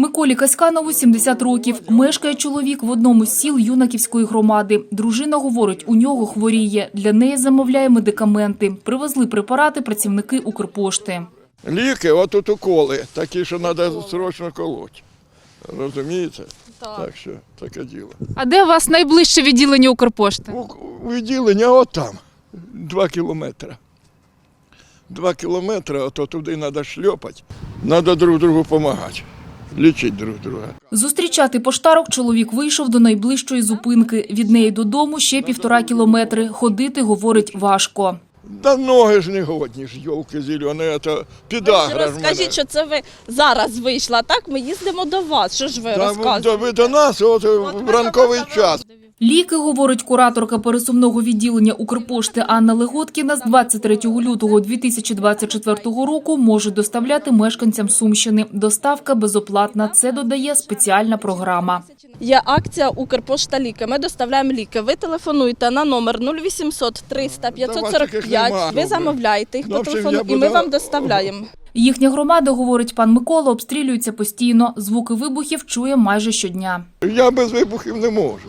Миколі Каськанову 70 років. Мешкає чоловік в одному з сіл Юнаківської громади. Дружина говорить, у нього хворіє. Для неї замовляє медикаменти. Привезли препарати працівники Укрпошти. Ліки, отут уколи, такі, що треба срочно колоть. Розумієте? Так. що таке діло. А де у вас найближче відділення Укрпошти? У, у відділення от там, два кілометри. Два кілометри, а то туди треба шльопати. Треба друг другу допомагати, лічити друг друга. Зустрічати поштарок чоловік вийшов до найближчої зупинки. Від неї додому ще півтора кілометри. Ходити, говорить, важко. Да ноги ж не годні ж, йолки зелені, це підагра ж Розкажіть, мене. що це ви зараз вийшла, так? Ми їздимо до вас. Що ж ви Та ви, розказуєте? та ви до нас от, в ранковий час. Ліки, говорить кураторка пересувного відділення Укрпошти Анна Леготкіна, з 23 лютого 2024 року можуть доставляти мешканцям Сумщини. Доставка безоплатна. Це додає спеціальна програма. Є акція Укрпошта ліки. Ми доставляємо ліки. Ви телефонуєте на номер 0800 300 таких нема, 545. Ви замовляєте їх по телефону, і ми вам доставляємо. Їхня громада, говорить пан Микола, обстрілюється постійно. Звуки вибухів чує майже щодня. Я без вибухів не можу.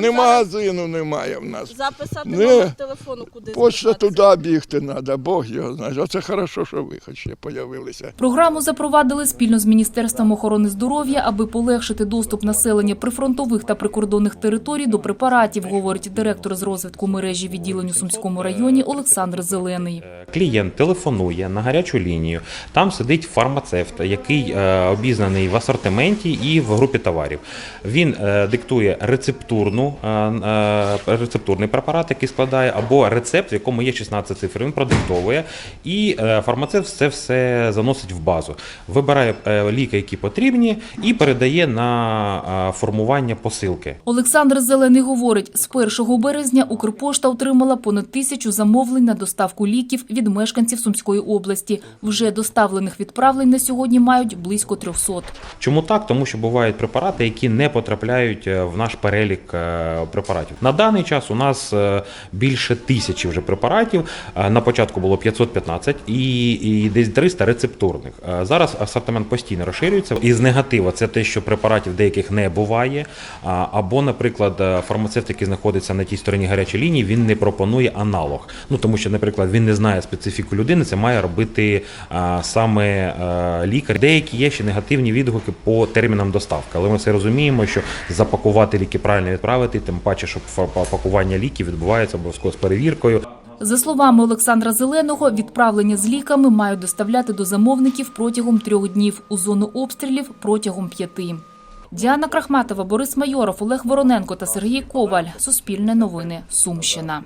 Ні магазину немає в нас. Записати Не. номер телефону, куди Почта звертатися. туди бігти треба, Бог його знає. Оце хорошо, що ви хоч ще появилися. Програму запровадили спільно з Міністерством охорони здоров'я, аби полегшити доступ населення прифронтових та прикордонних територій до препаратів, говорить директор з розвитку мережі відділень у Сумському районі Олександр Зелений. Клієнт телефонує на гарячу лінію. Там сидить фармацевт, який е, обізнаний в асортименті і в групі товарів. Він е, диктує рецептурну е, е, рецептурний препарат, який складає, або рецепт, в якому є 16 цифр. Він продиктовує, і е, фармацевт це все заносить в базу. Вибирає ліки, які потрібні, і передає на формування посилки. Олександр Зелений говорить, з 1 березня Укрпошта отримала понад тисячу замовлень на доставку ліків від мешканців Сумської області. Вже доставлених відправлень на сьогодні мають близько 300. Чому так? Тому що бувають препарати, які не потрапляють в наш перелік препаратів. На даний час у нас е, більше тисячі вже препаратів. Е, На початку було 515 і, і десь 300 рецептурних. Е, Зараз асортимент постійно розширюється. Із негатива це те, що препаратів деяких не буває. Або, наприклад, е, фармацевт, який знаходиться на тій стороні гарячої лінії, він не пропонує аналог. Ну тому що, наприклад, він не знає специфіку людини, це має робити саме е, лікар. Деякі є ще негативні відгуки по термінам доставки, але ми все розуміємо, що запакувати ліки правильно відправити, тим паче, що пакування ліків відбувається обов'язково з перевіркою. За словами Олександра Зеленого, відправлення з ліками мають доставляти до замовників протягом трьох днів, у зону обстрілів протягом п'яти. Діана Крахматова, Борис Майоров, Олег Вороненко та Сергій Коваль. Суспільне новини. Сумщина.